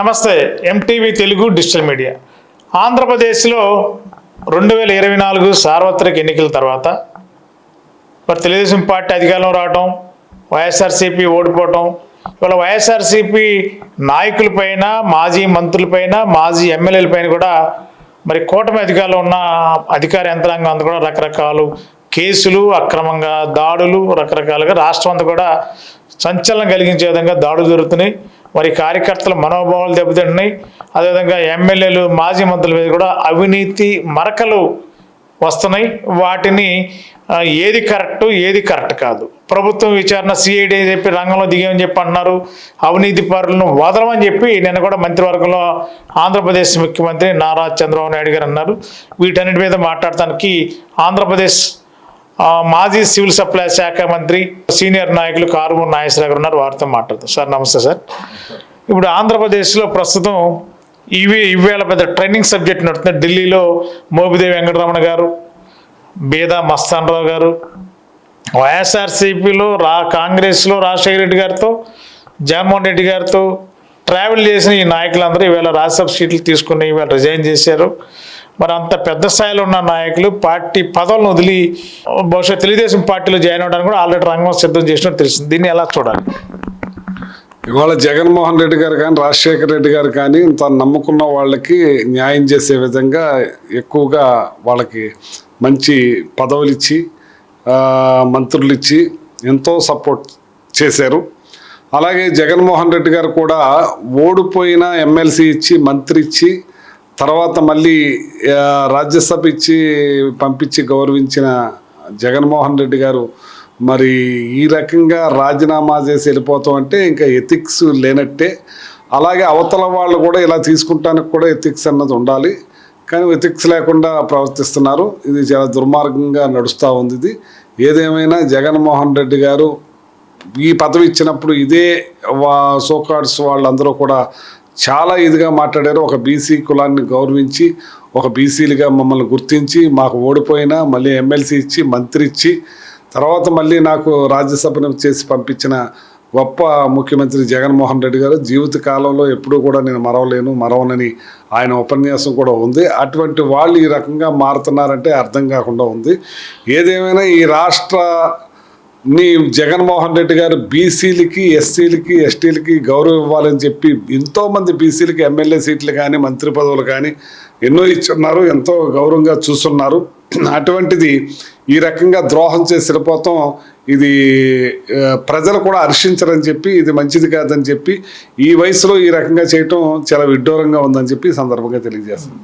నమస్తే MTV Telugu digital media. ఆంధ్రప్రదేశ్లో రెండు వేల ఇరవై నాలుగు సార్వత్రిక ఎన్నికల తర్వాత మరి తెలుగుదేశం పార్టీ అధికారంలో రావటం వైఎస్ఆర్సీపీ ఓడిపోవటం ఇవాళ వైఎస్ఆర్సీపీ నాయకులపైన మాజీ మంత్రులపైన మాజీ ఎమ్మెల్యేలపైన కూడా మరి కూటమి అధికారంలో ఉన్న అధికార యంత్రాంగం అంతా కూడా రకరకాలు కేసులు అక్రమంగా దాడులు రకరకాలుగా రాష్ట్రం అంతా కూడా సంచలనం కలిగించే విధంగా దాడులు జరుగుతున్నాయి. మరి కార్యకర్తల మనోభావాలు దెబ్బతింటున్నాయి. అదేవిధంగా ఎమ్మెల్యేలు మాజీ మంత్రుల మీద కూడా అవినీతి మరకలు వస్తున్నాయి. వాటిని ఏది కరెక్ట్ ఏది కరెక్ట్ కాదు. ప్రభుత్వం విచారణ సిఐడి అని చెప్పి రంగంలో దిగామని చెప్పి అంటున్నారు. అవినీతి పరులను వదలమని చెప్పి నిన్న కూడా మంత్రివర్గంలో ఆంధ్రప్రదేశ్ ముఖ్యమంత్రి నారా చంద్రబాబు నాయుడు గారు అన్నారు. వీటన్నిటి మీద మాట్లాడటానికి ఆంధ్రప్రదేశ్ మాజీ సివిల్ సప్లై శాఖ మంత్రి సీనియర్ నాయకులు కారుమూరు నాగేశ్వర గారు ఉన్నారు. వారితో మాట్లాడతాం. సార్ నమస్తే సార్. ఇప్పుడు ఆంధ్రప్రదేశ్లో ప్రస్తుతం ఇవి ఇవేళ పెద్ద ట్రైనింగ్ సబ్జెక్ట్ నడుతుంది. ఢిల్లీలో మోపిదేవి వెంకటరమణ గారు బేదా మస్తానరావు గారు వైఎస్ఆర్సీపీలో రా కాంగ్రెస్లో రాజశేఖర రెడ్డి గారితో జగన్మోహన్ రెడ్డి గారితో ట్రావెల్ చేసిన ఈ నాయకులందరూ ఈవేళ రాజ్యసభ సీట్లు తీసుకుని ఈవేళ రిజైన్ చేశారు. మరి అంత పెద్ద స్థాయిలో ఉన్న నాయకులు పార్టీ పదవులను వదిలి బహుశా తెలుగుదేశం పార్టీలో జాయిన్ అవడానికి కూడా ఆల్రెడీ రంగం సిద్ధం చేసినట్టు తెలిసింది దీన్ని ఎలా చూడాలి? ఇవాళ జగన్మోహన్ రెడ్డి గారు కానీ రాజశేఖర రెడ్డి గారు కానీ తను నమ్ముకున్న వాళ్ళకి న్యాయం చేసే విధంగా ఎక్కువగా వాళ్ళకి మంచి పదవులు ఇచ్చి మంత్రులు ఇచ్చి ఎంతో సపోర్ట్ చేశారు. అలాగే జగన్మోహన్ రెడ్డి గారు కూడా ఓడిపోయిన ఎమ్మెల్సీ ఇచ్చి మంత్రి ఇచ్చి తర్వాత మళ్ళీ రాజ్యసభ ఇచ్చి పంపించి గౌరవించిన జగన్మోహన్ రెడ్డి గారు మరి ఈ రకంగా రాజీనామా చేసి వెళ్ళిపోతాం అంటే ఇంకా ఎథిక్స్ లేనట్టే. అలాగే అవతల వాళ్ళు కూడా ఇలా తీసుకుంటానికి కూడా ఎథిక్స్ అన్నది ఉండాలి. కానీ ఎథిక్స్ లేకుండా ప్రవర్తిస్తున్నారు. ఇది చాలా దుర్మార్గంగా నడుస్తూ ఉంది ఇది. ఏదేమైనా జగన్మోహన్ రెడ్డి గారు ఈ పదవి ఇచ్చినప్పుడు ఇదే వా సోకార్డ్స్ వాళ్ళందరూ కూడా చాలా ఇదిగా మాట్లాడారు. ఒక బీసీ కులాన్ని గౌరవించి ఒక బీసీలుగా మమ్మల్ని గుర్తించి మాకు ఓడిపోయినా మళ్ళీ ఎమ్మెల్సీ ఇచ్చి మంత్రి ఇచ్చి తర్వాత మళ్ళీ నాకు రాజ్యసభను చేసి పంపించిన గొప్ప ముఖ్యమంత్రి జగన్మోహన్ రెడ్డి గారు జీవిత కాలంలో ఎప్పుడూ కూడా నేను మరవలేను మరవనని ఆయన ఉపన్యాసం కూడా ఉంది. అటువంటి వాళ్ళు ఈ రకంగా మారుతున్నారంటే అర్థం కాకుండా ఉంది. ఏదేమైనా ఈ రాష్ట్ర నీ జగన్మోహన్ రెడ్డి గారు బీసీలకి ఎస్సీలకి ఎస్టీలకి గౌరవం ఇవ్వాలని చెప్పి ఎంతోమంది బీసీలకి ఎమ్మెల్యే సీట్లు కానీ మంత్రి పదవులు కానీ ఎన్నో ఇచ్చున్నారు ఎంతో గౌరవంగా చూస్తున్నారు. అటువంటిది ఈ రకంగా ద్రోహం చేసిన పోతం ఇది ప్రజలు కూడా హర్షించరని చెప్పి ఇది మంచిది కాదని చెప్పి ఈ వయసులో ఈ రకంగా చేయటం చాలా విడ్డూరంగా ఉందని చెప్పి సందర్భంగా తెలియజేస్తుంది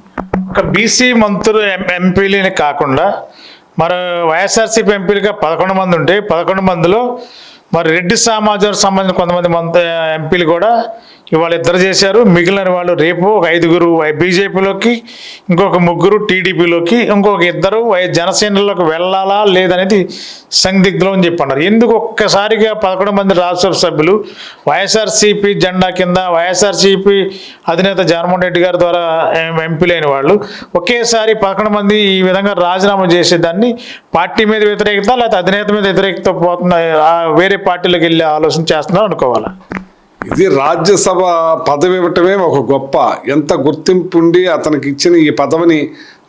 ఒక బీసీ మంత్రులు ఎం- ఎంపీలని కాకుండా మరి వైఎస్ఆర్సీపీ ఎంపీలుగా పదకొండు మంది ఉంటే పదకొండు మందిలో మరి రెడ్డి సమాజానికి సంబంధించిన కొంతమంది మంత ఎంపీలు కూడా ఇవాళ ఇద్దరు చేశారు. మిగిలిన వాళ్ళు రేపు ఒక ఐదుగురు బీజేపీలోకి ఇంకొక ముగ్గురు టీడీపీలోకి ఇంకొక ఇద్దరు వై జనసేనలోకి వెళ్ళాలా లేదనేది సందిగ్ధం అని చెప్పి అన్నారు ఎందుకు ఒక్కసారిగా పదకొండు మంది రాజ్యసభ సభ్యులు వైఎస్ఆర్సీపీ జెండా కింద వైఎస్ఆర్సీపీ అధినేత జగన్మోహన్ రెడ్డి గారి ద్వారా ఎంపీలైన వాళ్ళు ఒకేసారి పదకొండు మంది ఈ విధంగా రాజీనామా చేసేదాన్ని పార్టీ మీద వ్యతిరేకత లేకపోతే అధినేత మీద వ్యతిరేకత పోతున్న వేరే పార్టీలోకి వెళ్ళే ఆలోచన చేస్తున్నారు అనుకోవాలా? ఇది రాజ్యసభ పదవి ఇవ్వటమే ఒక గొప్ప ఎంత గుర్తింపు ఉండి అతనికి ఇచ్చిన ఈ పదవిని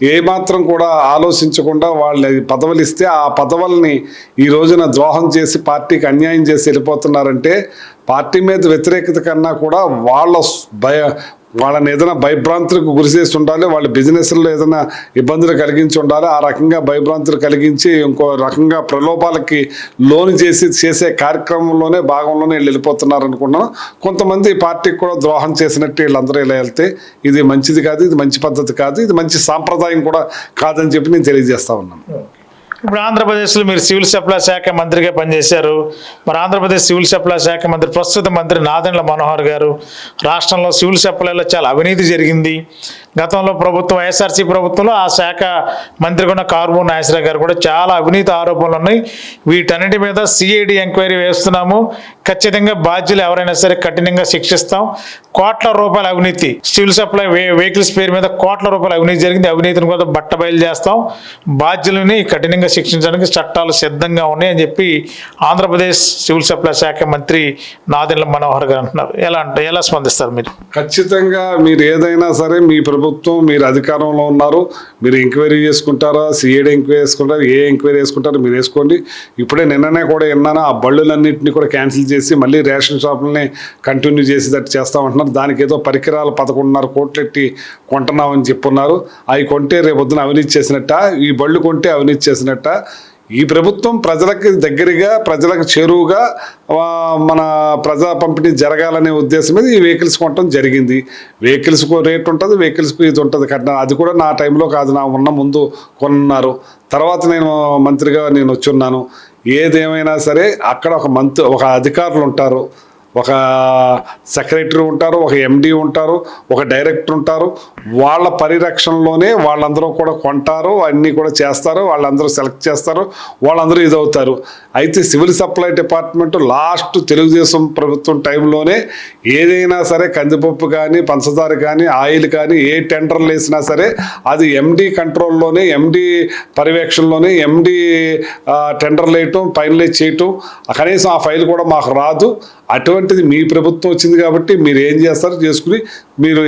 ఏమాత్రం కూడా ఆలోచించకుండా వాళ్ళు పదవులు ఇస్తే ఆ పదవుల్ని ఈ రోజున ద్రోహం చేసి పార్టీకి అన్యాయం చేసి వెళ్ళిపోతున్నారంటే పార్టీ మీద వ్యతిరేకత కన్నా కూడా వాళ్ళ భయ వాళ్ళని ఏదైనా భయభ్రాంతులకు గురి చేసి ఉండాలి వాళ్ళ బిజినెస్లో ఏదైనా ఇబ్బందులు కలిగించి ఉండాలి ఆ రకంగా భయభ్రాంతులు కలిగించి ఇంకో రకంగా ప్రలోభాలకి లోను చేసి చేసే కార్యక్రమంలోనే భాగంలోనే వీళ్ళు వెళ్ళిపోతున్నారు అనుకున్నాను కొంతమంది పార్టీకి కూడా ద్రోహం చేసినట్టు వీళ్ళందరూ ఇలా వెళ్తే ఇది మంచిది కాదు ఇది మంచి పద్ధతి కాదు ఇది మంచి సాంప్రదాయం కూడా కాదని చెప్పి నేను తెలియజేస్తా ఉన్నాను. ఇప్పుడు ఆంధ్రప్రదేశ్లో మీరు సివిల్ సప్లై శాఖ మంత్రిగా పనిచేశారు. మరి ఆంధ్రప్రదేశ్ సివిల్ సప్లై శాఖ మంత్రి ప్రస్తుత మంత్రి నాదెండ్ల మనోహర్ గారు రాష్ట్రంలో సివిల్ సప్లైలో చాలా అవినీతి జరిగింది. గతంలో ప్రభుత్వం వైఎస్ఆర్సీ ప్రభుత్వంలో ఆ శాఖ మంత్రి కూడా కారుమూరు నాగేశ్వరరావు గారు కూడా చాలా అవినీతి ఆరోపణలు ఉన్నాయి. వీటన్నిటి మీద సిఐడి ఎంక్వైరీ వేస్తున్నాము. ఖచ్చితంగా బాధ్యులు ఎవరైనా సరే కఠినంగా శిక్షిస్తాం. కోట్ల రూపాయల అవినీతి సివిల్ సప్లై వే- వెహికల్స్ పేరు మీద కోట్ల రూపాయల అవినీతి జరిగింది. అవినీతిని కూడా బట్ట బయలు చేస్తాం. బాధ్యులని కఠినంగా శిక్షించడానికి చట్టాలు సిద్ధంగా ఉన్నాయి అని చెప్పి ఆంధ్రప్రదేశ్ సివిల్ సప్లై శాఖ మంత్రి నాదెండ్ల మనోహర్ గారు అంటున్నారు. ఎలా అంటే ఎలా స్పందిస్తారు మీరు? ఖచ్చితంగా మీరు ఏదైనా సరే మీ ప్రభుత్వం ప్రభుత్వం మీరు అధికారంలో ఉన్నారు మీరు ఎంక్వైరీ చేసుకుంటారా సిఐడి ఎంక్వైరీ చేసుకుంటారు ఏ ఎంక్వైరీ చేసుకుంటారు మీరు వేసుకోండి. ఇప్పుడే నిన్ననే కూడా విన్నాను ఆ బళ్ళులన్నింటినీ కూడా క్యాన్సిల్ చేసి మళ్ళీ రేషన్ షాపులని కంటిన్యూ చేసేటట్టు చేస్తామంటున్నారు. దానికి ఏదో పరికరాలు పదకొండున్నర కోట్లెట్టి కొంటున్నామని చెప్పున్నారు. అవి కొంటే రేపొద్దున అవినీతి చేసినట్ట? ఈ బళ్ళు కొంటే అవినీతి చేసినట్ట? ఈ ప్రభుత్వం ప్రజలకు దగ్గరగా ప్రజలకు చేరువుగా మన ప్రజా పంపిణీ జరగాలనే ఉద్దేశం మీద ఈ వెహికల్స్ కొనటం జరిగింది. వెహికల్స్కు రేట్ ఉంటుంది వెహికల్స్కు ఇది ఉంటుంది. కట్టిన అది కూడా నా టైంలో కాదు నా ఉన్న ముందు కొన్నారు. తర్వాత నేను మంత్రిగా నేను వచ్చున్నాను. ఏదేమైనా సరే అక్కడ ఒక మంత్రి ఒక అధికారులు ఉంటారు. ఒక సెక్రటరీ ఉంటారు ఒక ఎండీ ఉంటారు ఒక డైరెక్టర్ ఉంటారు. వాళ్ళ పరిరక్షణలోనే వాళ్ళందరూ కూడా కొంటారు అన్నీ కూడా చేస్తారు వాళ్ళందరూ సెలెక్ట్ చేస్తారు వాళ్ళందరూ ఇదవుతారు. అయితే civil supply department last Telugu Desam ప్రభుత్వం టైంలోనే ఏదైనా సరే కందిపప్పు కానీ పంచదార కానీ ఆయిల్ కానీ ఏ టెండర్లు వేసినా సరే అది ఎండి కంట్రోల్లోనే ఎండి పర్యవేక్షణలోనే ఎండి టెండర్లు వేయటం ఫైనలైజ్ చేయటం కనీసం ఆ ఫైల్ కూడా మాకు రాదు. అటువంటిది మీ ప్రభుత్వం వచ్చింది కాబట్టి మీరు ఏం చేస్తారో? చేసుకుని మీరు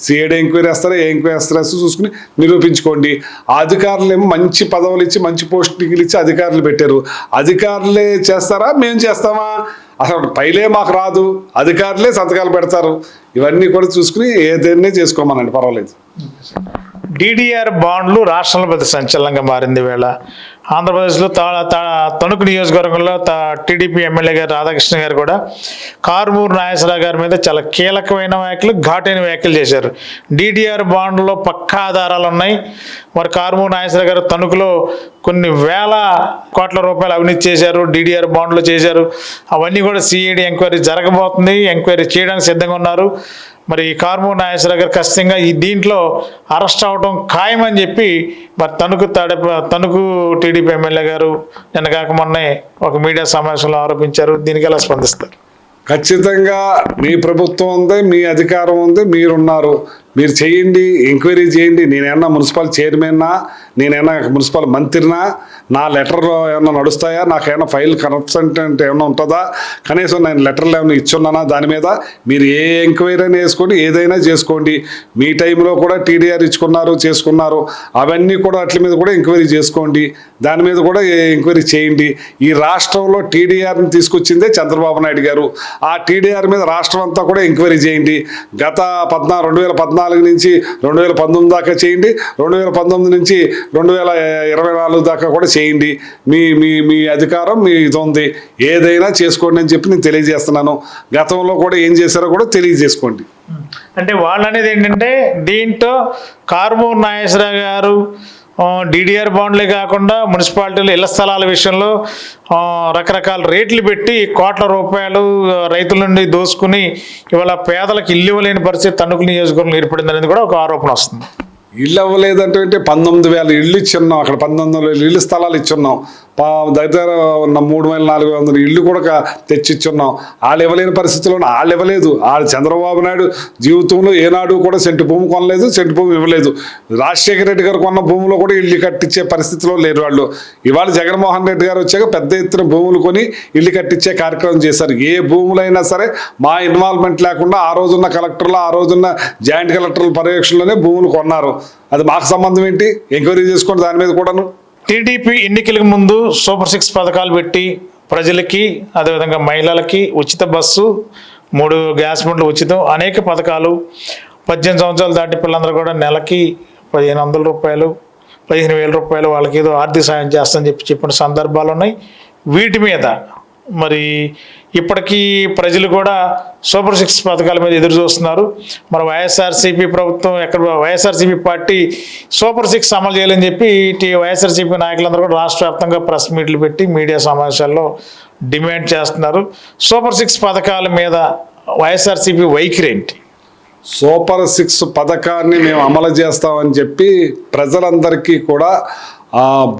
సిఐడి ఎంక్వైరీ చేస్తారో ఏం చేస్తారో చూసుకుని నిరూపించుకోండి. అధికారులు ఏమో మంచి పదవులు ఇచ్చి మంచి పోస్టింగ్లు ఇచ్చి అధికారులు పెట్టారు. అధికారులే చేస్తారా మేము చేస్తామా? అసలు పైలే మాకు రాదు. అధికారులే సంతకాలు పెడతారు. ఇవన్నీ కూడా చూసుకుని ఏదైనా చేసుకోమనండి పర్వాలేదు. డిడిఆర్ బాండ్లు రాష్ట్రంలో పెద్ద సంచలనంగా మారింది వేళ. ఆంధ్రప్రదేశ్లో తా తా- తణుకు నియోజకవర్గంలో టీడీపీ ఎమ్మెల్యే గారు రాధాకృష్ణ గారు కూడా కారుమూరు నాగేశ్వరరావు గారి మీద చాలా కీలకమైన వ్యాఖ్యలు ఘాటైన వ్యాఖ్యలు చేశారు. డిడిఆర్ బాండ్లో పక్కా ఆధారాలు ఉన్నాయి. మరి కారుమూరు నాగేశ్వరరావు గారు తణుకులో కొన్ని వేల కోట్ల రూపాయలు అవినీతి చేశారు డిడిఆర్ బాండ్లు చేశారు. అవన్నీ కూడా సిఐడి ఎంక్వైరీ జరగబోతుంది ఎంక్వైరీ చేయడానికి సిద్ధంగా ఉన్నారు. మరి కార్మూర్ నాగేశ్వరరావు గారు ఖచ్చితంగా ఈ దీంట్లో అరెస్ట్ అవడం ఖాయమని చెప్పి మరి తణుకు తడ తణుకు టీడీపీ ఎమ్మెల్యే గారు నిన్న కాక మొన్నే ఒక మీడియా సమావేశంలో ఆరోపించారు. దీనికి ఎలా స్పందిస్తారు? ఖచ్చితంగా మీ ప్రభుత్వం ఉంది మీ అధికారం ఉంది మీరున్నారు. మీరు చేయండి ఎంక్వైరీ చేయండి. నేనేమన్నా మున్సిపల్ చైర్మన్నా నేనేమన్నా మున్సిపల్ మంత్రినా నా లెటర్లో ఏమైనా నడుస్తాయా? నాకేమైనా ఫైల్ కన్సంటెంట్ ఏమైనా ఉంటుందా? కనీసం నేను లెటర్లు ఏమైనా ఇచ్చున్నానా దాని మీద? మీరు ఏ ఎంక్వైరీ అయినా వేసుకోండి ఏదైనా చేసుకోండి. మీ టైంలో కూడా టీడీఆర్ ఇచ్చుకున్నారు చేసుకున్నారు. అవన్నీ కూడా వాటి మీద కూడా ఎంక్వైరీ చేసుకోండి. దాని మీద కూడా ఎంక్వైరీ చేయండి. ఈ రాష్ట్రంలో టీడీఆర్ని తీసుకొచ్చిందే చంద్రబాబు నాయుడు గారు. ఆ టీడీఆర్ మీద రాష్ట్రం అంతా కూడా ఎంక్వైరీ చేయండి. గత పద్నాలుగు రెండు వేల పద్నాలుగు నుంచి రెండు వేల పంతొమ్మిది దాకా చేయండి. రెండు వేల పంతొమ్మిది నుంచి రెండు వేల ఇరవై నాలుగు దాకా కూడా చేయండి. మీ మీ మీ అధికారం మీ ఇది ఉంది. ఏదైనా చేసుకోండి అని చెప్పి నేను తెలియజేస్తున్నాను. గతంలో కూడా ఏం చేశారో కూడా తెలియజేసుకోండి. అంటే వాళ్ళు అనేది ఏంటంటే దీంట్లో కార్మూర్ నాగేశ్వరరావు గారు డిడిఆర్ బాండ్లే కాకుండా మున్సిపాలిటీలు ఇళ్ళ స్థలాల విషయంలో రకరకాల రేట్లు పెట్టి కోట్ల రూపాయలు రైతుల నుండి దోసుకుని ఇవాళ పేదలకు ఇల్లు ఇవ్వలేని పరిస్థితి తణుకు నియోజకవర్గంలో ఏర్పడింది అనేది కూడా ఒక ఆరోపణ వస్తుంది. ఇల్లు అవ్వలేదంటే పంతొమ్మిది వేల ఇళ్ళు ఇచ్చున్నాం. అక్కడ పంతొమ్మిది వేల ఇళ్ళు స్థలాలు ఇచ్చున్నాం. దగ్గర ఉన్న మూడు వేల నాలుగు వందల ఇళ్ళు కూడా తెచ్చిచ్చున్నాం. వాళ్ళు ఇవ్వలేని పరిస్థితిలో వాళ్ళు ఇవ్వలేదు వాళ్ళు చంద్రబాబు నాయుడు జీవితంలో ఏనాడు కూడా సెంటు భూమి కొనలేదు సెంటు భూమి ఇవ్వలేదు. రాజశేఖర రెడ్డి గారు కొన్న భూమిలో కూడా ఇల్లు కట్టించే పరిస్థితిలో లేరు వాళ్ళు. ఇవాళ జగన్మోహన్ రెడ్డి గారు వచ్చాక పెద్ద ఎత్తున భూములు కొని ఇల్లు కట్టించే కార్యక్రమం చేశారు. ఏ భూములైనా సరే మా ఇన్వాల్వ్మెంట్ లేకుండా ఆ రోజున్న కలెక్టర్లు ఆ రోజున్న జాయింట్ కలెక్టర్ల పర్యవేక్షణలోనే భూములు కొన్నారు. అది మాకు సంబంధం ఏంటి? ఎంక్వైరీ చేసుకోండి దాని మీద కూడాను టీడీపీ ఎన్నికలకు ముందు సూపర్ సిక్స్ పథకాలు పెట్టి ప్రజలకి అదేవిధంగా మహిళలకి ఉచిత బస్సు మూడు గ్యాస్ బండ్లు ఉచితం అనేక పథకాలు పద్దెనిమిది సంవత్సరాలు దాటి పిల్లలందరూ కూడా నెలకి పదిహేను వందల రూపాయలు పదిహేను వేల రూపాయలు వాళ్ళకి ఏదో ఆర్థిక సాయం చేస్తామని చెప్పి చెప్పిన సందర్భాలు ఉన్నాయి. వీటి మీద మరి ఇప్పటికీ ప్రజలు కూడా సూపర్ సిక్స్ పథకాల మీద ఎదురు చూస్తున్నారు. మరి వైఎస్ఆర్సీపీ ప్రభుత్వం ఎక్కడ వైఎస్ఆర్సీపీ పార్టీ సూపర్ సిక్స్ అమలు చేయాలని చెప్పి ఇటు వైఎస్ఆర్సీపీ నాయకులందరూ కూడా రాష్ట్ర వ్యాప్తంగా ప్రెస్ మీట్లు పెట్టి మీడియా సమావేశాల్లో డిమాండ్ చేస్తున్నారు. సూపర్ సిక్స్ పథకాల మీద వైఎస్ఆర్సీపీ వైఖరి ఏంటి? సూపర్ సిక్స్ పథకాన్ని మేము అమలు చేస్తామని చెప్పి ప్రజలందరికీ కూడా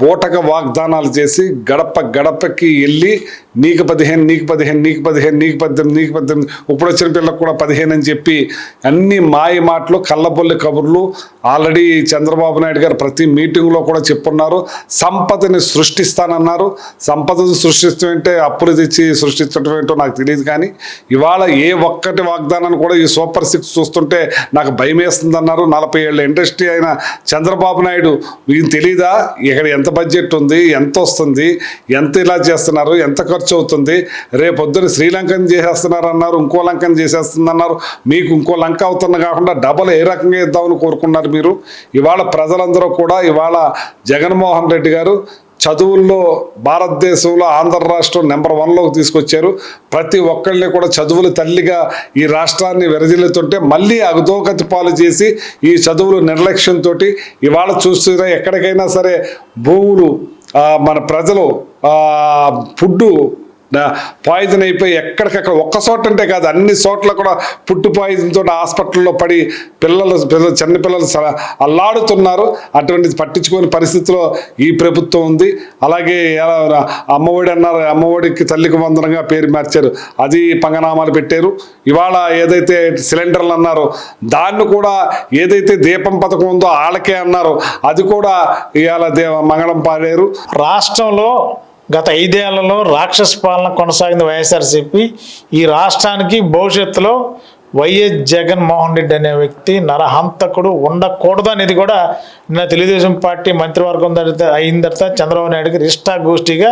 బోటక వాగ్దానాలు చేసి గడప గడపకి వెళ్ళి నీకు పదిహేను నీకు పదిహేను నీకు పదిహేను నీకు పద్దెనిమిది నీకు పద్దెనిమిది ఇప్పుడు వచ్చిన పిల్లలకు కూడా పదిహేను అని చెప్పి అన్ని మాయ మాటలు కళ్ళబొల్లి కబుర్లు ఆల్రెడీ చంద్రబాబు నాయుడు గారు ప్రతి మీటింగ్లో కూడా చెప్పున్నారు. సంపదని సృష్టిస్తానన్నారు. సంపదను సృష్టించడం అంటే అప్పులు తెచ్చి సృష్టించడం ఏంటో నాకు తెలియదు కానీ ఇవాళ ఏ ఒక్కటి వాగ్దానాన్ని కూడా ఈ సూపర్ సిక్స్ చూస్తుంటే నాకు భయం వేస్తుందన్నారు నలభై ఏళ్ళ ఇండస్ట్రీ అయిన చంద్రబాబు నాయుడు. ఈయన తెలీదా? ఇక్కడ ఎంత బడ్జెట్ ఉంది ఎంత వస్తుంది ఎంత ఇలా చేస్తున్నారు ఎంత ఖర్చు అవుతుంది రేపొద్దున శ్రీలంకన్ చేసేస్తున్నారు అన్నారు ఇంకో లంకన్ చేసేస్తుంది అన్నారు మీకు ఇంకో లంక అవుతున్న కాకుండా డబల్ ఏ రకంగా ఇద్దామని కోరుకున్నారు మీరు. ఇవాళ ప్రజలందరూ కూడా ఇవాళ జగన్మోహన్ రెడ్డి గారు చదువుల్లో భారతదేశంలో ఆంధ్ర రాష్ట్రం నెంబర్ వన్లోకి తీసుకొచ్చారు. ప్రతి ఒక్కళ్ళని కూడా చదువుల తల్లిగా ఈ రాష్ట్రాన్ని విరజిల్లుతుంటే మళ్ళీ అగదోగతి పాలు చేసి ఈ చదువులు నిర్లక్ష్యంతో ఇవాళ చూస్తున్నా ఎక్కడికైనా సరే భూములు మన ప్రజలు ఫుడ్డు పాయిజన్ అయిపోయి ఎక్కడికక్కడ ఒక్క చోట అంటే కాదు అన్ని చోట్ల కూడా పుట్టు పాయిజన్తో హాస్పిటల్లో పడి పిల్లలు పిల్లలు చిన్నపిల్లలు స- అల్లాడుతున్నారు. అటువంటి పట్టించుకోని పరిస్థితిలో ఈ ప్రభుత్వం ఉంది. అలాగే అమ్మఒడి అన్నారు. అమ్మఒడికి తల్లికి వందనంగా పేరు మార్చారు. అది పంగనామాలు పెట్టారు. ఇవాళ ఏదైతే సిలిండర్లు అన్నారో దాన్ని కూడా ఏదైతే దీపం పథకం ఉందో వాళ్ళకే అన్నారు. అది కూడా ఇవాళ దేవ మంగళం పాడారు. రాష్ట్రంలో గత ఐదేళ్ళలో రాక్షస పాలన కొనసాగింది వైఎస్ఆర్సీపీ. ఈ రాష్ట్రానికి భవిష్యత్తులో వైఎస్ జగన్మోహన్ రెడ్డి అనే వ్యక్తి నరహంతకుడు ఉండకూడదు అనేది కూడా నిన్న తెలుగుదేశం పార్టీ మంత్రివర్గం అయిన తర్వాత చంద్రబాబు నాయుడుకి రిష్టా గోష్ఠిగా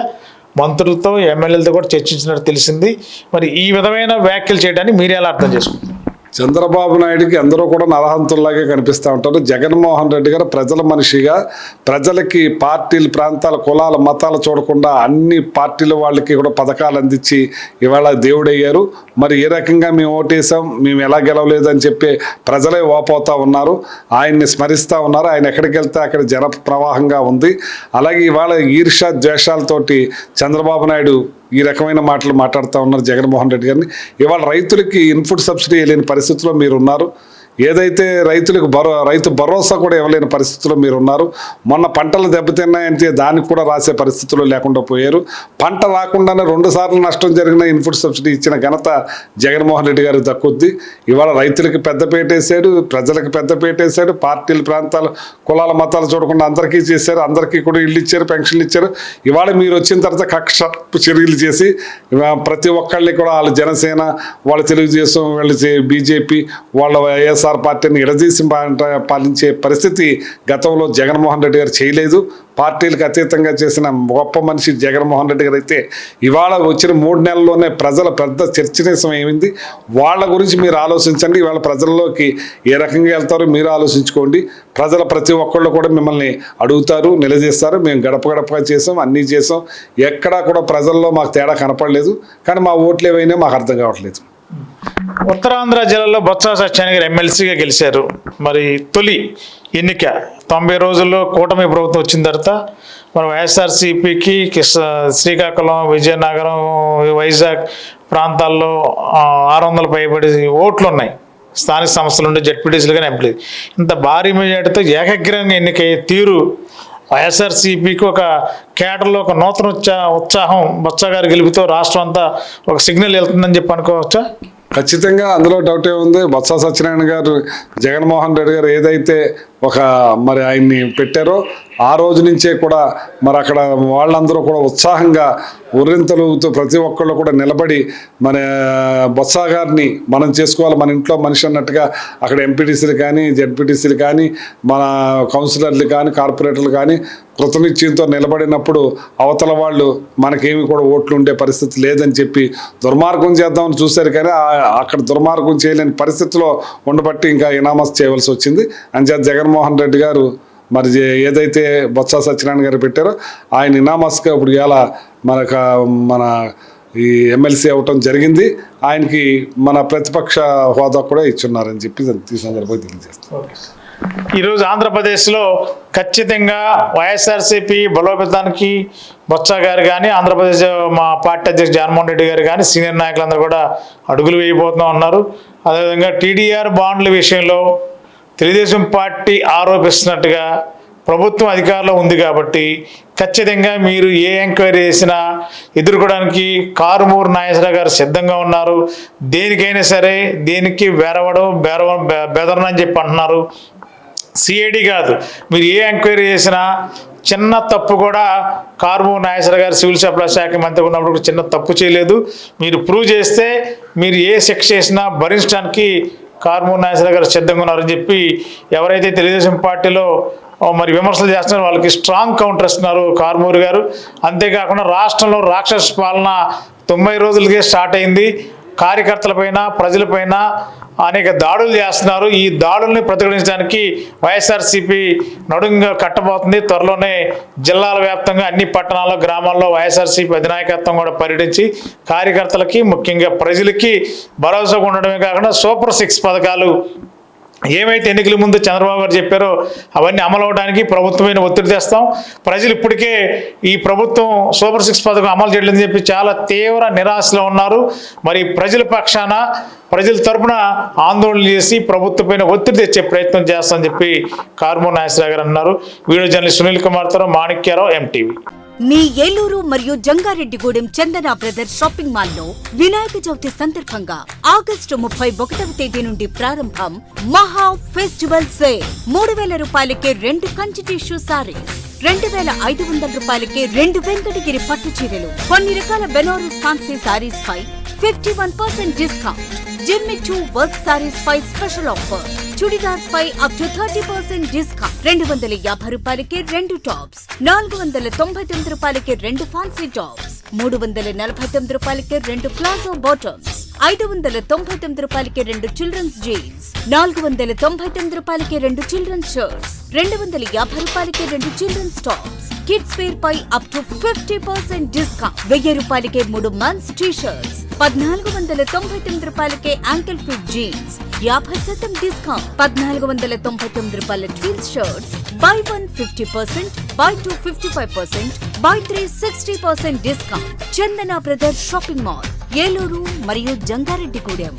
మంత్రులతో ఎమ్మెల్యేలతో కూడా చర్చించినట్టు తెలిసింది. మరి ఈ విధమైన వ్యాఖ్యలు చేయడానికి మీరు ఎలా అర్థం చేసుకుంటారు? చంద్రబాబు నాయుడుకి అందరూ కూడా నరహంతుల్లాగే కనిపిస్తూ ఉంటారు. జగన్మోహన్ రెడ్డి గారు ప్రజల మనిషిగా ప్రజలకి పార్టీలు ప్రాంతాల కులాల మతాలు చూడకుండా అన్ని పార్టీల వాళ్ళకి కూడా పథకాలు అందించి ఇవాళ దేవుడయ్యారు. మరి ఏ రకంగా మేము ఓటేసాం మేము ఎలా గెలవలేదు అని చెప్పి ప్రజలే ఓపోతూ ఉన్నారు. ఆయన్ని స్మరిస్తూ ఉన్నారు. ఆయన ఎక్కడికి వెళ్తే అక్కడ జన ప్రవాహంగా ఉంది. అలాగే ఇవాళ ఈర్ష ద్వేషాలతోటి చంద్రబాబు నాయుడు ఈ రకమైన మాటలు మాట్లాడుతూ ఉన్నారు జగన్మోహన్ రెడ్డి గారిని. ఇవాళ రైతులకి ఇన్పుట్ సబ్సిడీ లేని పరిస్థితిలో మీరు ఉన్నారు ఏదైతే రైతులకు భరో రైతు భరోసా కూడా ఇవ్వలేని పరిస్థితుల్లో మీరు ఉన్నారు మొన్న పంటలు దెబ్బతిన్నాయంటే దానికి కూడా రాసే పరిస్థితుల్లో లేకుండా పోయారు. పంట రాకుండానే రెండు సార్లు నష్టం జరిగిన ఇన్పుట్ సబ్సిడీ ఇచ్చిన ఘనత జగన్మోహన్ రెడ్డి గారికి దక్కుద్ది. ఇవాళ రైతులకి పెద్దపేట వేసాడు ప్రజలకు పెద్దపేట వేసాడు పార్టీల ప్రాంతాలు కులాల మతాలు చూడకుండా అందరికీ చేశారు అందరికీ కూడా ఇల్లు ఇచ్చారు పెన్షన్లు ఇచ్చారు. ఇవాళ మీరు వచ్చిన తర్వాత కక్ష చర్యలు చేసి ప్రతి ఒక్కళ్ళని కూడా వాళ్ళ జనసేన వాళ్ళ తెలుగుదేశం వాళ్ళ బీజేపీ వాళ్ళ వైఎస్ వైఎస్ఆర్ పార్టీని ఎడదీసి పాలించే పరిస్థితి గతంలో జగన్మోహన్ రెడ్డి గారు చేయలేదు. పార్టీలకు అతీతంగా చేసిన గొప్ప మనిషి జగన్మోహన్ రెడ్డి గారు అయితే ఇవాళ వచ్చిన మూడు నెలల్లోనే ప్రజల పెద్ద చర్చనీసం ఏమింది? వాళ్ళ గురించి మీరు ఆలోచించండి. ఇవాళ ప్రజల్లోకి ఏ రకంగా వెళ్తారో మీరు ఆలోచించుకోండి. ప్రజల ప్రతి ఒక్కళ్ళు కూడా మిమ్మల్ని అడుగుతారు నిలదీస్తారు. మేము గడప గడపగా చేసాం అన్నీ చేసాం. ఎక్కడా కూడా ప్రజల్లో మాకు తేడా కనపడలేదు. కానీ మా ఓట్లు ఏవైనా మాకు అర్థం కావట్లేదు. ఉత్తరాంధ్ర జిల్లాలో బొత్స సత్యనారాయణ గారు ఎమ్మెల్సీగా గెలిచారు. మరి తొలి ఎన్నిక తొంభై రోజుల్లో కూటమి ప్రభుత్వం వచ్చిన తర్వాత మరి వైఎస్ఆర్సీపీకి శ్రీకాకుళం విజయనగరం వైజాగ్ ప్రాంతాల్లో ఆరు వందల పైబడి ఓట్లు ఉన్నాయి స్థానిక సంస్థలు ఉండే జడ్పీటీసీలు కానీ ఎంప్లీ. ఇంత భారీ మెజార్టీతో ఏకగ్రంగా ఎన్నికయ్యే తీరు వైఎస్ఆర్సీపీకి ఒక కేటర్లో ఒక నూతన ఉత్సాహం బొత్స గారు గెలుపుతో రాష్ట్రం అంతా ఒక సిగ్నల్ వెళ్తుందని చెప్పి అనుకోవచ్చా? ఖచ్చితంగా అందులో డౌట్ ఏముంది బొత్స సత్యనారాయణ గారు జగన్మోహన్ రెడ్డి గారు ఏదైతే ఒక మరి ఆయన్ని పెట్టారో ఆ రోజు నుంచే కూడా మరి అక్కడ వాళ్ళందరూ కూడా ఉత్సాహంగా ఉర్రింతలుతో ప్రతి ఒక్కళ్ళు కూడా నిలబడి మన బొత్స గారిని మనం చేసుకోవాలి మన ఇంట్లో మనిషి అన్నట్టుగా అక్కడ ఎంపీటీసీలు కానీ జెడ్పీటీసీలు కానీ మన కౌన్సిలర్లు కానీ కార్పొరేటర్లు కానీ కృతనిశ్చయంతో నిలబడినప్పుడు అవతల వాళ్ళు మనకేమి కూడా ఓట్లు ఉండే పరిస్థితి లేదని చెప్పి దుర్మార్గం చేద్దామని చూశారు కానీ అక్కడ దుర్మార్గం చేయలేని పరిస్థితిలో ఉండబట్టి ఇంకా ఇనామస్ చేయవలసి వచ్చింది. అంచేత జగన్మోహన్ రెడ్డి గారు మరి ఏదైతే బొత్స సత్యనారాయణ గారు పెట్టారో ఆయన ఇనామస్గా ఇప్పుడు ఇలా మనకు మన ఈ ఎమ్మెల్సీ అవ్వటం జరిగింది. ఆయనకి మన ప్రతిపక్ష హోదా కూడా ఇచ్చున్నారని చెప్పి ఈ సందర్భంగా తెలియజేస్తాను. ఈరోజు ఆంధ్రప్రదేశ్లో ఖచ్చితంగా వైఎస్ఆర్సీపీ బలోపేతానికి బొత్స గారు కానీ ఆంధ్రప్రదేశ్ మా పార్టీ అధ్యక్షుడు జగన్మోహన్ రెడ్డి గారు కానీ సీనియర్ నాయకులందరూ కూడా అడుగులు వేయబోతున్నా ఉన్నారు అదేవిధంగా టీడీఆర్ బాండ్ల విషయంలో తెలుగుదేశం పార్టీ ఆరోపిస్తున్నట్టుగా ప్రభుత్వం అధికారంలో ఉంది కాబట్టి ఖచ్చితంగా మీరు ఏ ఎంక్వైరీ చేసినా ఎదుర్కోవడానికి కారుమూరు నాగేశ్వరరావు గారు సిద్ధంగా ఉన్నారు. దేనికైనా సరే దేనికి వెరవడం బెరవ బెదరనని అని చెప్పి అంటున్నారు. సిఐడి కాదు. మీరు ఏ ఎంక్వైరీ చేసినా చిన్న తప్పు కూడా కార్మూర్ నాగేశ్వర గారు సివిల్ సప్లై శాఖ మంత్రి ఉన్నప్పుడు కూడా చిన్న తప్పు చేయలేదు. మీరు ప్రూవ్ చేస్తే మీరు ఏ శిక్ష చేసినా భరించడానికి కార్మూర్ నాగేశ్వర గారు సిద్ధంగా ఉన్నారని చెప్పి ఎవరైతే తెలుగుదేశం పార్టీలో మరి విమర్శలు చేస్తున్నారో వాళ్ళకి స్ట్రాంగ్ కౌంటర్ ఇస్తున్నారు కార్మూర్ గారు. అంతేకాకుండా రాష్ట్రంలో రాక్షస పాలన తొంభై రోజులకే స్టార్ట్ అయింది. కార్యకర్తలపైన ప్రజలపైన అనేక దాడులు చేస్తున్నారు. ఈ దాడుల్ని ప్రతిఘటించడానికి వైఎస్ఆర్సీపీ నడుంగా కట్టబోతుంది. త్వరలోనే జిల్లాల వ్యాప్తంగా అన్ని పట్టణాల్లో గ్రామాల్లో వైఎస్ఆర్సీపీ అధినాయకత్వం కూడా పర్యటించి కార్యకర్తలకి ముఖ్యంగా ప్రజలకి భరోసాగా ఉండడమే కాకుండా సూపర్ సిక్స్ పథకాలు ఏమైతే ఎన్నికల ముందు చంద్రబాబు గారు చెప్పారో అవన్నీ అమలు అవడానికి ప్రభుత్వమైన ఒత్తిడి తెస్తాం. ప్రజలు ఇప్పటికే ఈ ప్రభుత్వం సూపర్ సిక్స్ పథకం అమలు చేయలేదని చెప్పి చాలా తీవ్ర నిరాశలో ఉన్నారు. మరి ప్రజల పక్షాన ప్రజల తరపున ఆందోళన చేసి ప్రభుత్వపైన ఒత్తిడి తెచ్చే ప్రయత్నం చేస్తామని చెప్పి కార్మో నాగేశ్వరరావు గారు అన్నారు. వీడియో జర్నలిస్ట్ సునీల్ కుమార్తో మాణిక్యారావు ఎంటీవీ మీ ఏలూరు మరియు జంగారెడ్డిగూడెం చందన బ్రదర్స్ షాపింగ్ మాల్లో వినాయక చవితి సందర్భంగా ఆగస్టు ముప్పై ఒకటవ తేదీ నుండి ప్రారంభం మహా ఫెస్టివల్ సే మూడు వేల రూపాయలకే రెండు కంచి టిష్యూ సారీస్ రెండు వేల ఐదు వందల రూపాయలకే రెండు వెంకటగిరి పట్టు చీరలు కొన్ని రకాల బెనారస్ కాన్సీ సారీస్ పై fifty one percent discount. Jimmy Choo work saris పై special offer. Churidars pi up to thirty percent discount రెండు వందల యాభై రూపాయలకి రెండు టాప్స్. నాలుగు వందల తొంభై తొమ్మిది రూపాయలకి రెండు ఫాన్సీ టాప్స్ మూడు వందల నలభై తొమ్మిది రూపాయలకి రెండు ప్లాజో బాటమ్స్ ఐదు వందల తొంభై తొమ్మిది రూపాయలకి రెండు చిల్డ్రన్స్ జీన్స్ నాలుగు వందల తొంభై తొమ్మిది రూపాయలకి రెండు చిల్డ్రన్స్ షర్ట్స్ రెండు వందల యాభై రూపాయలకి రెండు children's tops. Kids wear pi up to fifty percent discount వెయ్యి రూపాయలకే మూడు మంత్స్ టీ షర్ట్స్ పద్నాలుగు వందల తొంభై తొమ్మిది రూపాయలకే యాంకిల్ ఫిట్ జీన్స్ యాభై శాతం డిస్కౌంట్ పద్నాలుగు వందల తొంభై తొమ్మిది రూపాయల jeans shirts buy one fifty percent buy two fifty five percent buy three sixty percent discount Chandana brothers shopping mall. Eluru మరియు జంగారెడ్డిగూడెం